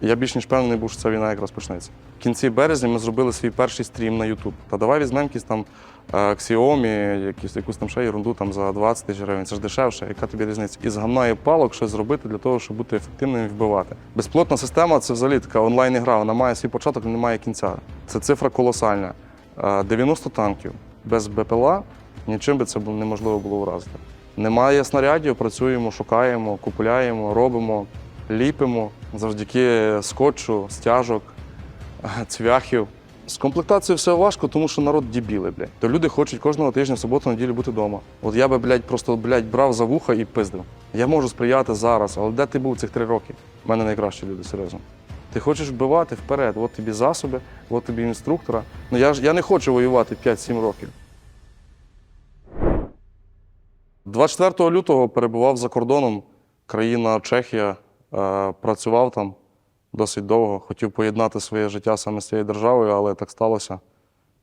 Я більш ніж певний був, що ця війна якраз почнеться. В кінці березня ми зробили свій перший стрім на YouTube. Та давай візьмемо якісь там е, Xiaomi, якісь, якусь там ще ерунду там за 20 тисяч гривень. Це ж дешевше. Яка тобі різниця? І палок щось зробити для того, щоб бути ефективним і вбивати. Безплотна система це взагалі така онлайн-ігра. Вона має свій початок, але не має кінця. Це цифра колосальна. Е, 90 танків без БПЛА нічим би це неможливо було вразити. Немає снарядів, працюємо, шукаємо, купуємо, робимо, ліпимо завдяки скотчу, стяжок, цвяхів. З комплектацією все важко, тому що народ дебіли, блядь. То люди хочуть кожного тижня, суботу, неділю бути вдома. От я би, блядь, просто блядь, брав за вуха і пиздив. Я можу сприяти зараз, але де ти був цих три роки? У мене найкращі люди, серйозно. Ти хочеш вбивати вперед, от тобі засоби, от тобі інструктора. Ну я ж я не хочу воювати 5-7 років. 24 лютого перебував за кордоном, країна Чехія, працював там досить довго. Хотів поєднати своє життя саме з цією державою, але так сталося.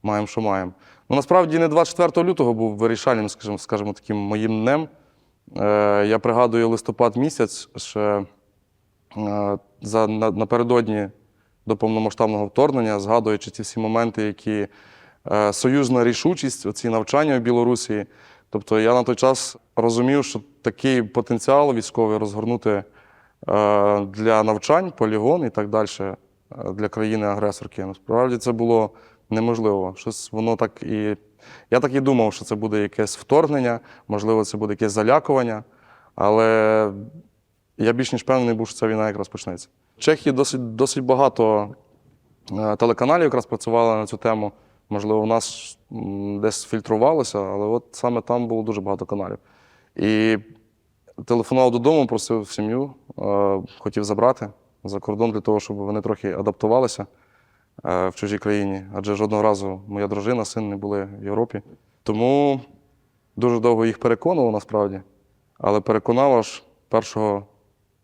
Маємо, що маємо. Ну, насправді не 24 лютого був вирішальним, скажімо, скажімо таким моїм днем. Е, я пригадую листопад місяць ще е, за, на, напередодні до повномасштабного вторгнення, згадуючи ці всі моменти, які е, союзна рішучість, оці навчання в Білорусі. Тобто я на той час розумів, що такий потенціал військовий розгорнути е, для навчань, полігон і так далі е, для країни-агресорки. Насправді це було неможливо. Щось воно так і. Я так і думав, що це буде якесь вторгнення, можливо, це буде якесь залякування, але я більш ніж певний був, що ця війна якраз почнеться. В Чехії досить, досить багато е, телеканалів якраз працювали на цю тему. Можливо, у нас десь фільтрувалося, але от саме там було дуже багато каналів. І телефонував додому, просив сім'ю, е, хотів забрати за кордон для того, щоб вони трохи адаптувалися е, в чужій країні. Адже жодного разу моя дружина, син не були в Європі. Тому дуже довго їх переконував насправді, але переконав аж 1,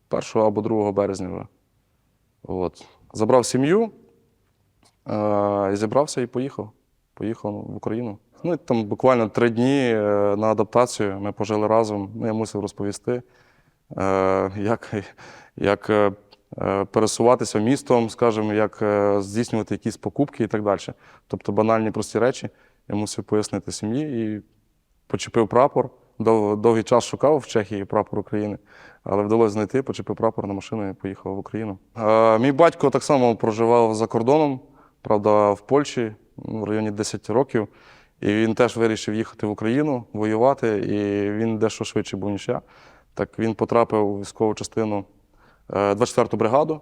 1 або 2 березня вже. От. Забрав сім'ю, е, зібрався і поїхав. Поїхав в Україну. Ну, і там буквально три дні е, на адаптацію ми пожили разом. Ну, я мусив розповісти, е, як, як е, пересуватися містом, скажімо, як здійснювати якісь покупки і так далі. Тобто банальні прості речі. Я мусив пояснити сім'ї і почепив прапор. Дов, довгий час шукав в Чехії прапор України, але вдалося знайти, почепив прапор на машину і поїхав в Україну. Мій батько так само проживав за кордоном, правда, в Польщі в районі 10 років. І він теж вирішив їхати в Україну, воювати, і він дещо швидше був, ніж я. Так він потрапив у військову частину е, 24-ту бригаду.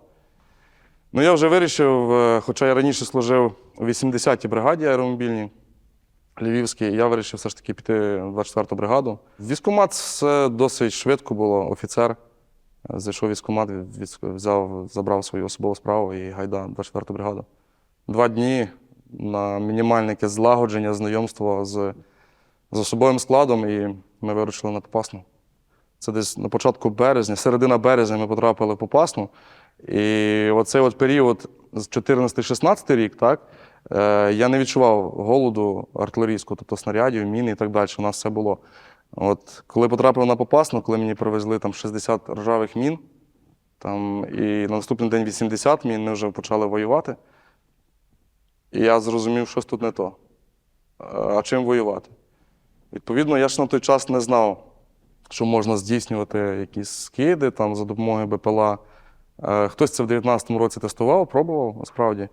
Ну, я вже вирішив, е, хоча я раніше служив у 80-й бригаді аеромобільній Львівській, я вирішив все ж таки піти в 24-ту бригаду. Військкомат все досить швидко було. Офіцер е, зайшов в військкомат, від- взяв, забрав свою особову справу і гайда 24-ту бригаду. Два дні на мінімальне якесь злагодження, знайомство з, з особовим складом, і ми вирушили на Попасну. Це десь на початку березня, середина березня ми потрапили в Попасну. І оцей от період з 14-16 рік, так, е, я не відчував голоду артилерійського, тобто снарядів, міни і так далі. У нас все було. От, коли потрапив на Попасну, коли мені привезли там 60 ржавих мін, там, і на наступний день 80 мін, ми вже почали воювати. І я зрозумів, що тут не то. А чим воювати? Відповідно, я ж на той час не знав, що можна здійснювати якісь скиди там, за допомогою БПЛА. Е, Хтось це в 19-му році тестував, пробував, насправді.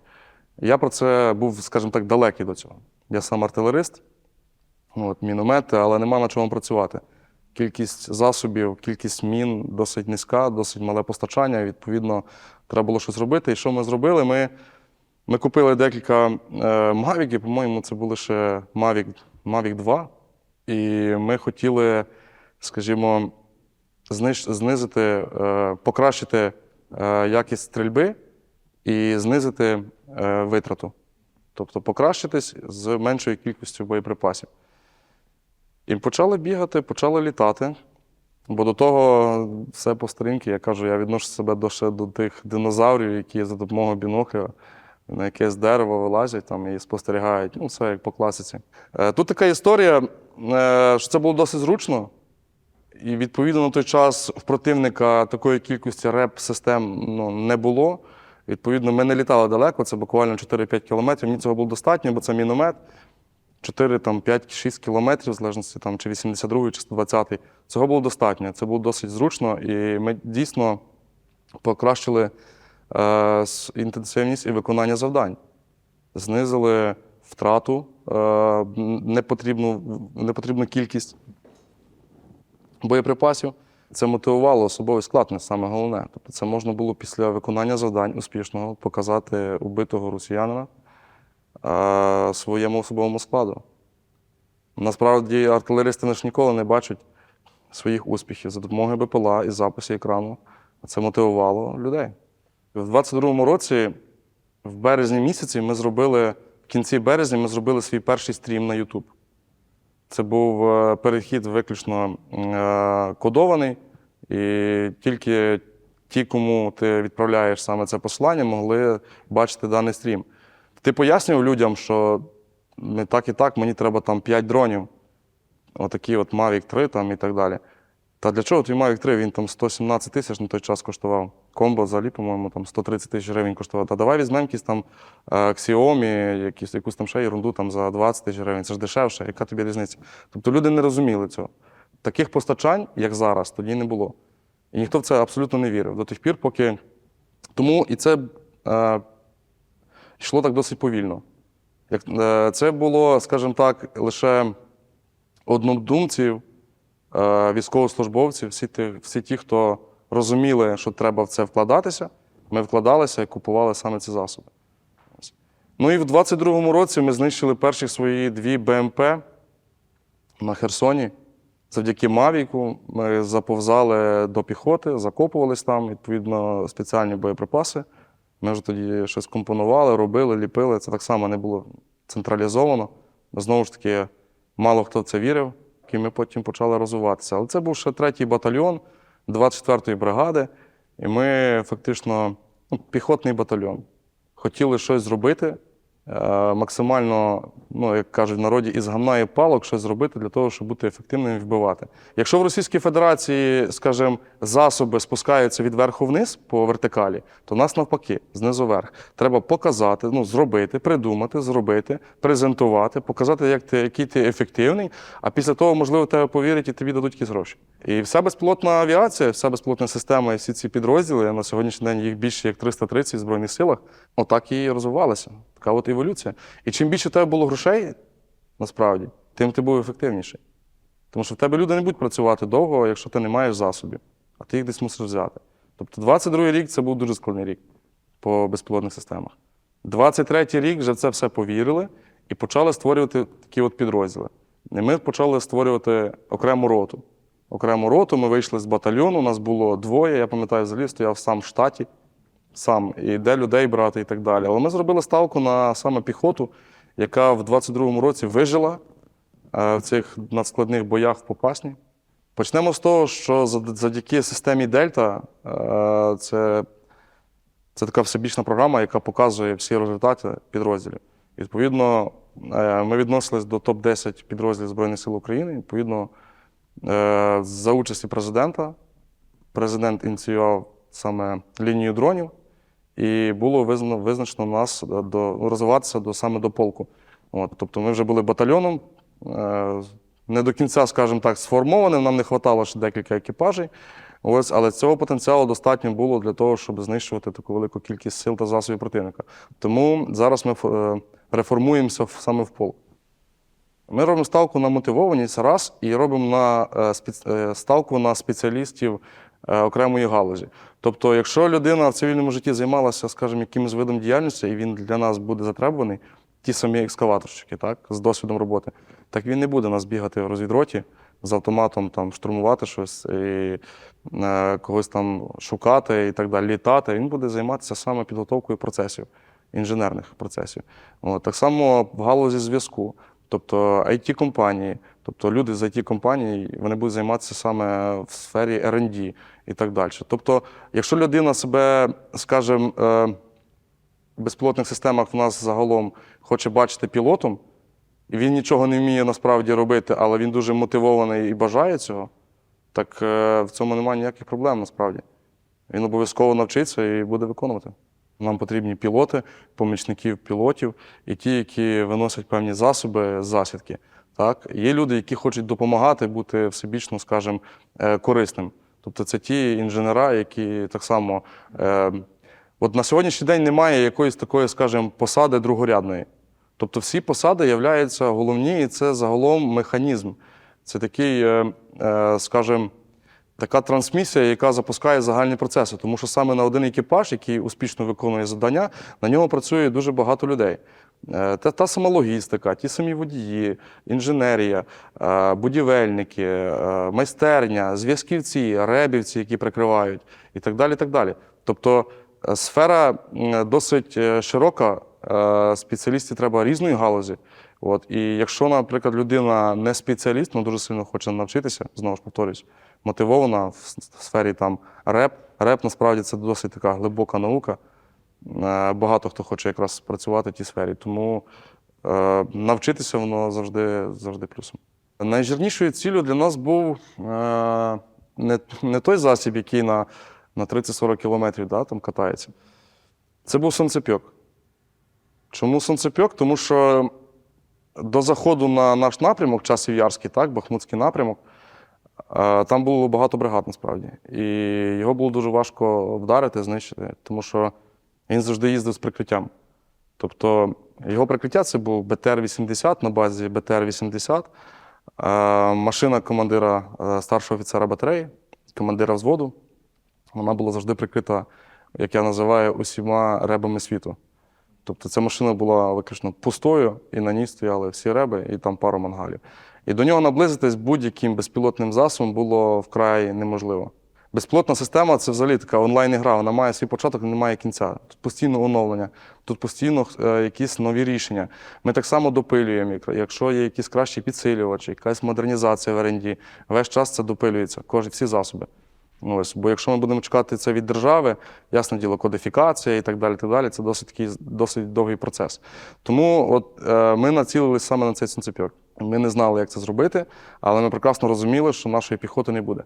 Я про це був, скажімо так, далекий до цього. Я сам артилерист, от, міномети, але нема на чому працювати. Кількість засобів, кількість мін досить низька, досить мале постачання. Відповідно, треба було щось робити. І що ми зробили? Ми ми купили декілька е, мавіків, по-моєму, це були ще Mavic, Mavic 2. І ми хотіли, скажімо, знизити, е, покращити е, якість стрільби і знизити витрату. Тобто покращитись з меншою кількістю боєприпасів. І почали бігати, почали літати. Бо до того все по старинки, я кажу, я відношу себе до, ще до тих динозаврів, які за допомогою бінокля на якесь дерево вилазять там і спостерігають. Ну, все як по класиці. Е, Тут така історія, е, що це було досить зручно. І відповідно на той час в противника такої кількості реп-систем ну, не було. Відповідно, ми не літали далеко, це буквально 4-5 кілометрів. Мені цього було достатньо, бо це міномет. 4, там, 5, 6 кілометрів, в залежності там, чи 82 чи 120 Цього було достатньо. Це було досить зручно, і ми дійсно покращили інтенсивність і виконання завдань. Знизили втрату, е, непотрібну, непотрібну кількість боєприпасів. Це мотивувало особовий склад, не саме головне. Тобто це можна було після виконання завдань успішного показати убитого росіянина е, своєму особовому складу. Насправді артилеристи ж ніколи не бачать своїх успіхів за допомогою БПЛА і запису екрану. Це мотивувало людей. В 22-му році, в березні місяці, ми зробили, в кінці березня ми зробили свій перший стрім на YouTube. Це був е, перехід виключно е, кодований, і тільки ті, кому ти відправляєш саме це послання, могли бачити даний стрім. Ти пояснював людям, що не так і так, мені треба там 5 дронів, отакі от Mavic 3 там і так далі. Та для чого твій Mavic 3? Він там 117 тисяч на той час коштував. Комбо взагалі, по-моєму, там 130 тисяч гривень коштував. Та давай візьмемо якісь там е, Xiaomi, якісь, якусь там ще ерунду там за 20 тисяч гривень. Це ж дешевше, яка тобі різниця? Тобто люди не розуміли цього. Таких постачань, як зараз, тоді не було. І ніхто в це абсолютно не вірив до тих пір, поки. Тому і це е, йшло так досить повільно. Як, е, це було, скажімо так, лише однодумців, е, військовослужбовців, всі ті, всі ті, хто розуміли, що треба в це вкладатися, ми вкладалися і купували саме ці засоби. Ну і в 22-му році ми знищили перші свої дві БМП на Херсоні. Завдяки Мавіку ми заповзали до піхоти, закопувались там, відповідно, спеціальні боєприпаси. Ми вже тоді щось компонували, робили, ліпили. Це так само не було централізовано. Знову ж таки, мало хто в це вірив, і ми потім почали розвиватися. Але це був ще третій батальйон 24-ї бригади, і ми фактично ну, піхотний батальйон. Хотіли щось зробити, максимально, ну, як кажуть в народі, із гамна і палок щось зробити для того, щоб бути ефективним і вбивати. Якщо в Російській Федерації, скажімо, засоби спускаються від верху вниз по вертикалі, то нас навпаки, знизу вверх. Треба показати, ну, зробити, придумати, зробити, презентувати, показати, як ти, який ти ефективний, а після того, можливо, тебе повірять і тобі дадуть якісь гроші. І вся безпілотна авіація, вся безпілотна система і всі ці підрозділи, на сьогоднішній день їх більше як 330 в Збройних силах, отак і розвивалися. Така от еволюція. І чим більше в тебе було грошей, насправді, тим ти був ефективніший. Тому що в тебе люди не будуть працювати довго, якщо ти не маєш засобів, а ти їх десь мусиш взяти. Тобто 22-й рік це був дуже складний рік по безпілотних системах. 23-й рік вже в це все повірили і почали створювати такі от підрозділи. І ми почали створювати окрему роту. Окрему роту ми вийшли з батальйону, у нас було двоє, я пам'ятаю, взагалі стояв сам в штаті, сам, і де людей брати і так далі. Але ми зробили ставку на саме піхоту, яка в 22-му році вижила е, в цих надскладних боях в Попасні. Почнемо з того, що завдяки системі Дельта е, це, це така всебічна програма, яка показує всі результати підрозділів. Відповідно, е, ми відносились до топ-10 підрозділів Збройних сил України. Відповідно, за участі президента, президент ініціював саме лінію дронів, і було визнано, визначено нас до, до- розвиватися до, саме до полку. От, тобто ми вже були батальйоном, е, не до кінця, скажімо так, сформованим, нам не вистачало ще декілька екіпажей. Ось, але цього потенціалу достатньо було для того, щоб знищувати таку велику кількість сил та засобів противника. Тому зараз ми е, реформуємося саме в полк. Ми робимо ставку на мотивованість раз і робимо на е, ставку на спеціалістів окремої галузі. Тобто, якщо людина в цивільному житті займалася, скажімо, якимось видом діяльності, і він для нас буде затребуваний, ті самі екскаваторщики, так, з досвідом роботи, так він не буде нас бігати в розвідроті з автоматом там, штурмувати щось, і, е, когось там шукати і так далі, літати. Він буде займатися саме підготовкою процесів, інженерних процесів. От, так само в галузі зв'язку. Тобто it компанії тобто люди з it компаній вони будуть займатися саме в сфері R&D і так далі. Тобто, якщо людина себе, скажімо, е, в безпілотних системах в нас загалом хоче бачити пілотом, і він нічого не вміє насправді робити, але він дуже мотивований і бажає цього, так е, в цьому немає ніяких проблем насправді. Він обов'язково навчиться і буде виконувати. Нам потрібні пілоти, помічників пілотів і ті, які виносять певні засоби засідки. Так? Є люди, які хочуть допомагати бути всебічно, скажімо, е, корисним. Тобто це ті інженера, які так само. Е, От на сьогоднішній день немає якоїсь такої, скажімо, посади другорядної. Тобто всі посади являються головні, і це загалом механізм. Це такий, е, скажімо, така трансмісія, яка запускає загальні процеси. Тому що саме на один екіпаж, який успішно виконує завдання, на ньому працює дуже багато людей. Е, Та, та сама логістика, ті самі водії, інженерія, е, будівельники, е, майстерня, зв'язківці, ребівці, які прикривають, і так далі. Так далі. Тобто сфера досить широка, спеціалістів треба різної галузі. От. І якщо, наприклад, людина не спеціаліст, але дуже сильно хоче навчитися, знову ж повторюсь, мотивована в сфері там реп. Реп насправді це досить така глибока наука. Е, Багато хто хоче якраз працювати в тій сфері. Тому е, навчитися воно завжди, завжди плюсом. Найжирнішою ціллю для нас був е, не, не той засіб, який на, на 30-40 кілометрів да, там катається. Це був сонцепьок. Чому сонцепьок? Тому що до заходу на наш напрямок, часів Ярський, так, Бахмутський напрямок, там було багато бригад насправді. І його було дуже важко вдарити, знищити, тому що він завжди їздив з прикриттям. Тобто його прикриття це був БТР-80 на базі БТР-80, е, машина командира е, старшого офіцера батареї, командира взводу. Вона була завжди прикрита, як я називаю, усіма ребами світу. Тобто ця машина була виключно пустою, і на ній стояли всі реби і там пару мангалів. І до нього наблизитись будь-яким безпілотним засобом було вкрай неможливо. Безпілотна система це взагалі така онлайн-ігра, вона має свій початок, не має кінця. Тут постійно оновлення, тут постійно е, якісь нові рішення. Ми так само допилюємо, якщо є якісь кращі підсилювачі, якась модернізація в R&D, весь час це допилюється, кожні всі засоби. Ну, Ось, бо якщо ми будемо чекати це від держави, ясне діло, кодифікація і так далі, так далі це досить такий досить довгий процес. Тому от, е, ми націлилися саме на цей сонцепьок. Ми не знали, як це зробити, але ми прекрасно розуміли, що нашої піхоти не буде.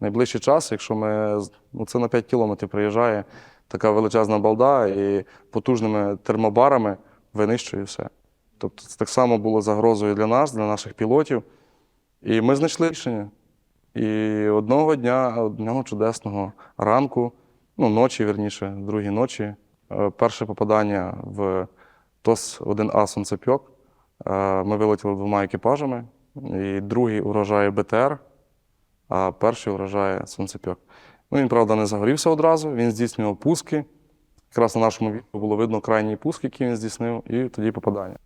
Найближчий час, якщо ми ну, це на 5 кілометрів приїжджає така величезна балда і потужними термобарами винищує все. Тобто це так само було загрозою для нас, для наших пілотів. І ми знайшли рішення. І одного дня, одного чудесного ранку, ну, ночі, вірніше, другій ночі, е, перше попадання в ТОС-1А Сонцепьок. Е, Ми вилетіли двома екіпажами, і другий урожає БТР, а перший урожає Сонцепьок. Ну, він, правда, не загорівся одразу, він здійснював пуски. Якраз на нашому відео було видно крайній пуск, який він здійснив, і тоді попадання.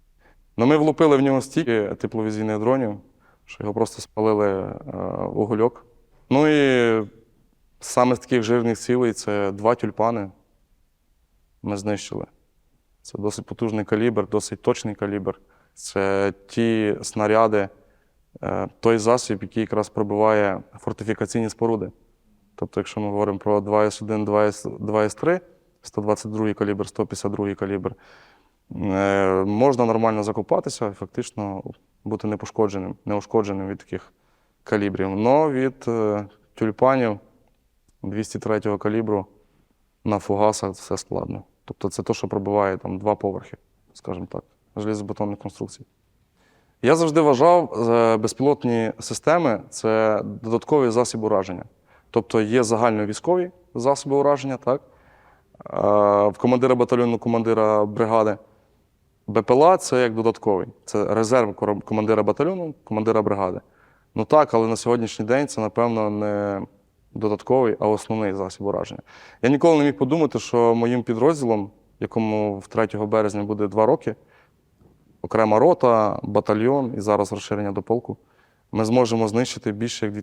Ну, ми влупили в нього стільки тепловізійних дронів, що його просто спалили е, угольок. Ну і саме з таких жирних цілей це два тюльпани. Ми знищили. Це досить потужний калібр, досить точний калібр. Це ті снаряди, той засіб, який якраз пробиває фортифікаційні споруди. Тобто, якщо ми говоримо про 2С1, 2С3, 122 калібр, 152 калібр, е, можна нормально закопатися і фактично бути непошкодженим, неушкодженим від таких калібрів. Но від е, тюльпанів 203 калібру на фугасах все складно. Тобто це те, що пробиває там два поверхи, скажімо так, железобетонних конструкцій. Я завжди вважав, е, безпілотні системи це додатковий засіб ураження. Тобто є загальновійськові засоби ураження, так? Е, В командира батальйону, командира бригади. БПЛА це як додатковий. Це резерв командира батальйону, командира бригади. Ну так, але на сьогоднішній день це, напевно, не додатковий, а основний засіб ураження. Я ніколи не міг подумати, що моїм підрозділом, якому в 3 березня буде два роки, окрема рота, батальйон і зараз розширення до полку, ми зможемо знищити більше як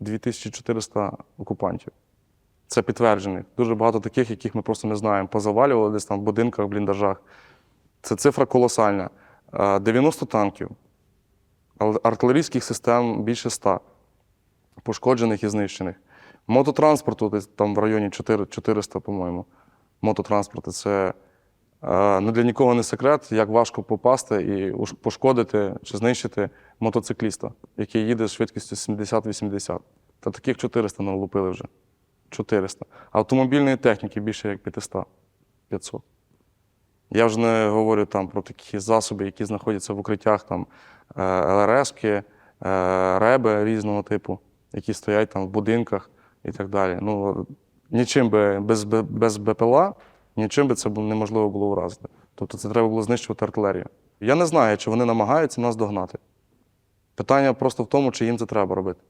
2400 окупантів. Це підтверджених. Дуже багато таких, яких ми просто не знаємо. Позавалювали десь там в будинках, в бліндажах. Це цифра колосальна. Е, 90 танків, артилерійських систем більше 100, пошкоджених і знищених. Мототранспорту там в районі 400, по-моєму. Мототранспорти це е, ну, для нікого не секрет, як важко попасти і пошкодити чи знищити мотоцикліста, який їде з швидкістю 70-80. Та таких 400 налупили вже. 400. Автомобільної техніки більше як 500. 500. Я вже не говорю там про такі засоби, які знаходяться в укриттях, там е, ЛРСки, е, реби різного типу, які стоять там в будинках і так далі. Ну, нічим би без, без БПЛА, нічим би це неможливо було вразити. Тобто це треба було знищувати артилерію. Я не знаю, чи вони намагаються нас догнати. Питання просто в тому, чи їм це треба робити.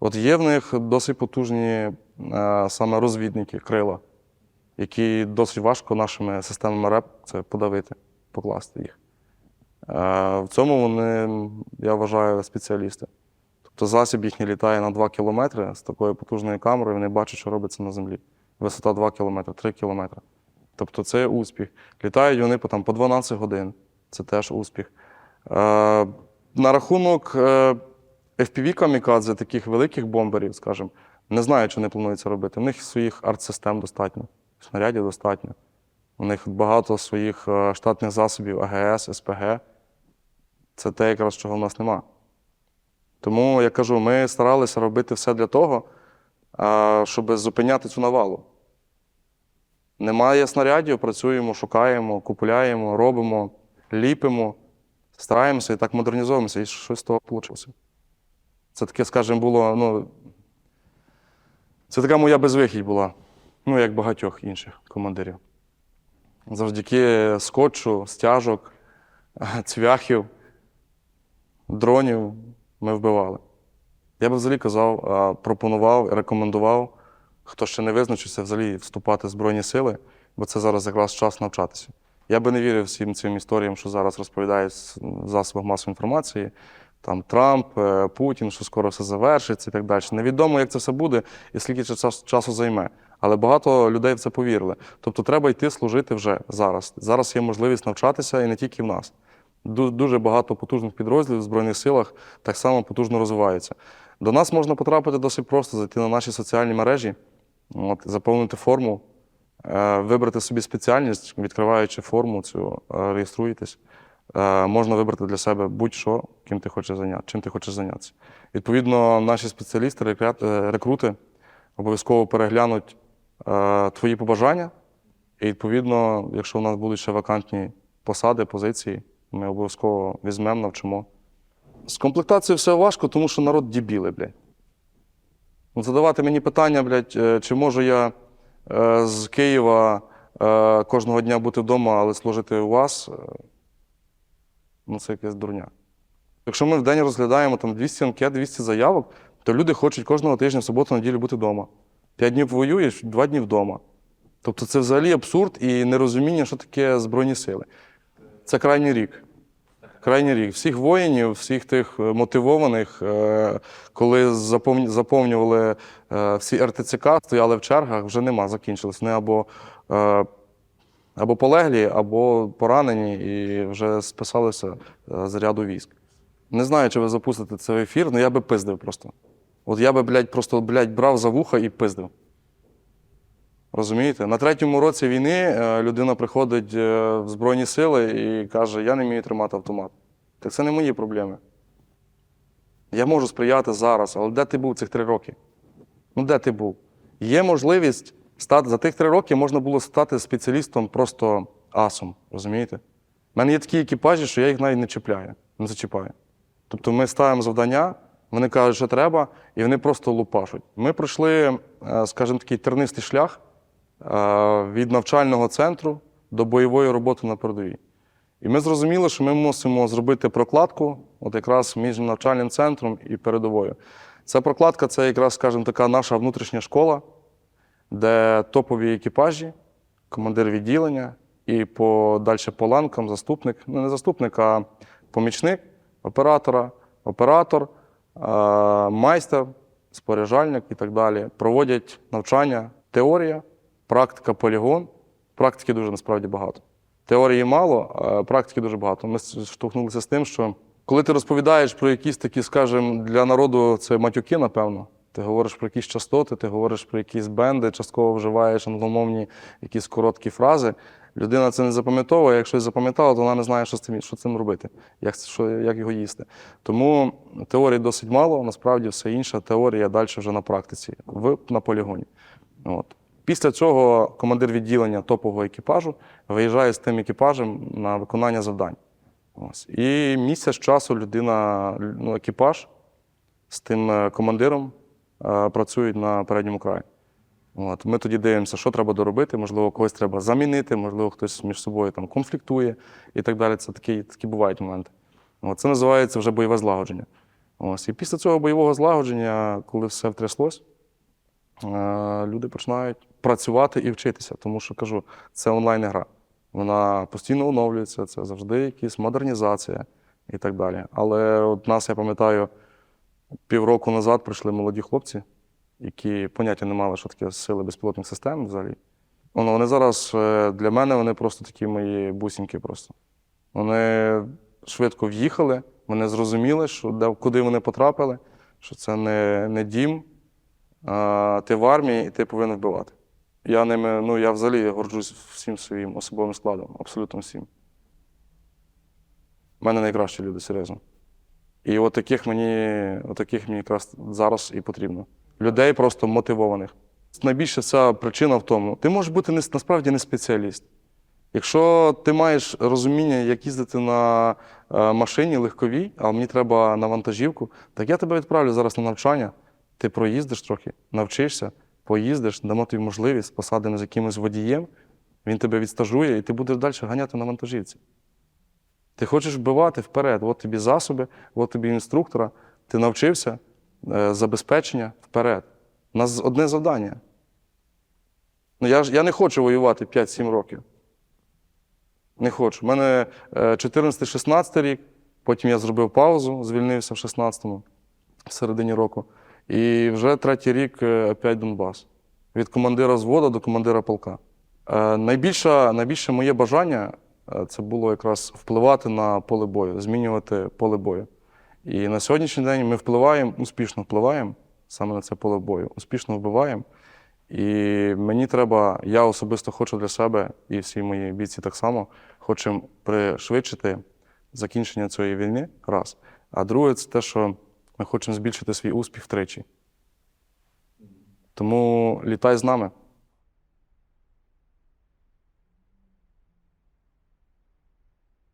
От є в них досить потужні е, саме розвідники, крила, які досить важко нашими системами РЕП це подавити, покласти їх. Е, в цьому вони, я вважаю, спеціалісти. Тобто засіб їхній літає на 2 кілометри з такою потужною камерою, вони бачать, що робиться на землі. Висота 2 кілометри, 3 кілометри. Тобто це успіх. Літають вони там, по 12 годин. Це теж успіх. Е, на рахунок е, FPV камікадзе, таких великих бомберів, скажімо, не знаю, чи вони планують це робити. У них своїх артсистем достатньо, снарядів достатньо. У них багато своїх е, штатних засобів АГС, СПГ. Це те, якраз чого в нас нема. Тому я кажу, ми старалися робити все для того, е, щоб зупиняти цю навалу. Немає снарядів, працюємо, шукаємо, купуємо, робимо, ліпимо, стараємося і так модернізуємося, і щось з того вийшло. Це таке, скажімо, було. Ну, це така моя безвихідь була, ну, як багатьох інших командирів. Завдяки скотчу, стяжок, цвяхів, дронів ми вбивали. Я би взагалі казав, пропонував, рекомендував, хто ще не визначився, взагалі вступати в Збройні сили, бо це зараз якраз час навчатися. Я би не вірив всім цим історіям, що зараз розповідають в засобах масової інформації. Там Трамп, е, Путін, що скоро все завершиться і так далі. Невідомо, як це все буде і скільки часу займе. Але багато людей в це повірили. Тобто треба йти служити вже зараз. Зараз є можливість навчатися і не тільки в нас. Дуже багато потужних підрозділів в Збройних силах так само потужно розвиваються. До нас можна потрапити досить просто, зайти на наші соціальні мережі, от, заповнити форму, е, вибрати собі спеціальність, відкриваючи форму цю, е, реєструєтесь. Е, Можна вибрати для себе будь-що, ким ти хочеш зайняти, чим ти хочеш зайнятися. Відповідно, наші спеціалісти, рекрути обов'язково переглянуть твої побажання. І відповідно, якщо у нас будуть ще вакантні посади, позиції, ми обов'язково візьмемо, навчимо. З комплектацією все важко, тому що народ дебіли, блядь. Ну, Задавати мені питання, блядь, е, чи можу я е, з Києва е, кожного дня бути вдома, але служити у вас, ну це якась дурня. Якщо ми в день розглядаємо там 200 анкет, 200 заявок, то люди хочуть кожного тижня в суботу, неділю бути вдома. П'ять днів воюєш, два дні вдома. Тобто це взагалі абсурд і нерозуміння, що таке Збройні сили. Це крайній рік. Крайній рік. Всіх воїнів, всіх тих е, мотивованих, е, коли заповнювали е, всі РТЦК, стояли в чергах, вже нема, закінчились. Вони або, або полеглі, або поранені і вже списалися з ряду військ. Не знаю, чи ви запустите цей ефір, але я би пиздив просто. От я би, блядь, просто блядь, брав за вуха і пиздив. Розумієте? На третьому році війни е, людина приходить е, в Збройні сили і каже: Я не вмію тримати автомат. Так це не мої проблеми. Я можу сприяти зараз, але де ти був цих три роки? Ну, де ти був? Є можливість стати за тих три роки можна було стати спеціалістом просто асом. Розумієте? У мене є такі екіпажі, що я їх навіть не чіпляю, не зачіпаю. Тобто ми ставимо завдання, вони кажуть, що треба, і вони просто лупашуть. Ми пройшли, е, скажімо, такий тернистий шлях від навчального центру до бойової роботи на передовій. І ми зрозуміли, що ми мусимо зробити прокладку от якраз між навчальним центром і передовою. Ця прокладка це якраз, скажімо, така наша внутрішня школа, де топові екіпажі, командир відділення і по, далі по ланкам заступник, ну не заступник, а помічник оператора, оператор, е, майстер, споряджальник і так далі. Проводять навчання, теорія, практика, полігон. Практики дуже насправді багато. Теорії мало, а практики дуже багато. Ми штовхнулися з тим, що коли ти розповідаєш про якісь такі, скажімо, для народу це матюки, напевно. Ти говориш про якісь частоти, ти говориш про якісь бенди, частково вживаєш англомовні якісь короткі фрази. Людина це не запам'ятовує. Якщо запам'ятала, то вона не знає, що з цим, що цим робити, як, що, як його їсти. Тому теорії досить мало, насправді все інше теорія далі вже на практиці, в, на полігоні. От. Після цього командир відділення топового екіпажу виїжджає з тим екіпажем на виконання завдань. Ось. І місяць часу людина, ну, екіпаж з тим е, командиром е, працюють на передньому краї. От. Ми тоді дивимося, що треба доробити, можливо, когось треба замінити, можливо, хтось між собою там конфліктує і так далі. Це такі, такі бувають моменти. От. Це називається вже бойове злагодження. Ось. І після цього бойового злагодження, коли все втряслось, е, люди починають працювати і вчитися, тому що кажу, це онлайн-гра. Вона постійно оновлюється, це завжди якась модернізація і так далі. Але от нас, я пам'ятаю, півроку назад прийшли молоді хлопці, які поняття не мали, що таке сили безпілотних систем взагалі. Вони зараз е, для мене вони просто такі мої бусинки просто. Вони швидко в'їхали, вони зрозуміли, що де, куди вони потрапили, що це не, не дім, а ти в армії і ти повинен вбивати. Я ними, ну я взагалі горджусь всім своїм особовим складом, абсолютно всім. У мене найкращі люди, серйозно. І от таких мені, от мені якраз зараз і потрібно. Людей просто мотивованих. Найбільша ця причина в тому, ти можеш бути не, насправді не спеціаліст. Якщо ти маєш розуміння, як їздити на е, машині легковій, а мені треба на вантажівку, так я тебе відправлю зараз на навчання. Ти проїздиш трохи, навчишся, поїздиш, дамо тобі можливість, посадимо з якимось водієм, він тебе відстажує, і ти будеш далі ганяти на вантажівці. Ти хочеш вбивати вперед. От тобі засоби, от тобі інструктора, ти навчився, е, забезпечення вперед. У нас одне завдання. Ну, я, ж, я не хочу воювати 5-7 років. Не хочу. У мене е, 14-16 рік, потім я зробив паузу, звільнився в 16-му, в середині року. І вже третій рік е, опять Донбас. Від командира взводу до командира полка. Е, Найбільше, найбільше моє бажання е, це було якраз впливати на поле бою, змінювати поле бою. І на сьогоднішній день ми впливаємо, успішно впливаємо саме на це поле бою, успішно вбиваємо. І мені треба, я особисто хочу для себе, і всі мої бійці так само, хочемо пришвидшити закінчення цієї війни, раз. А друге, це те, що ми хочемо збільшити свій успіх втричі. Тому літай з нами.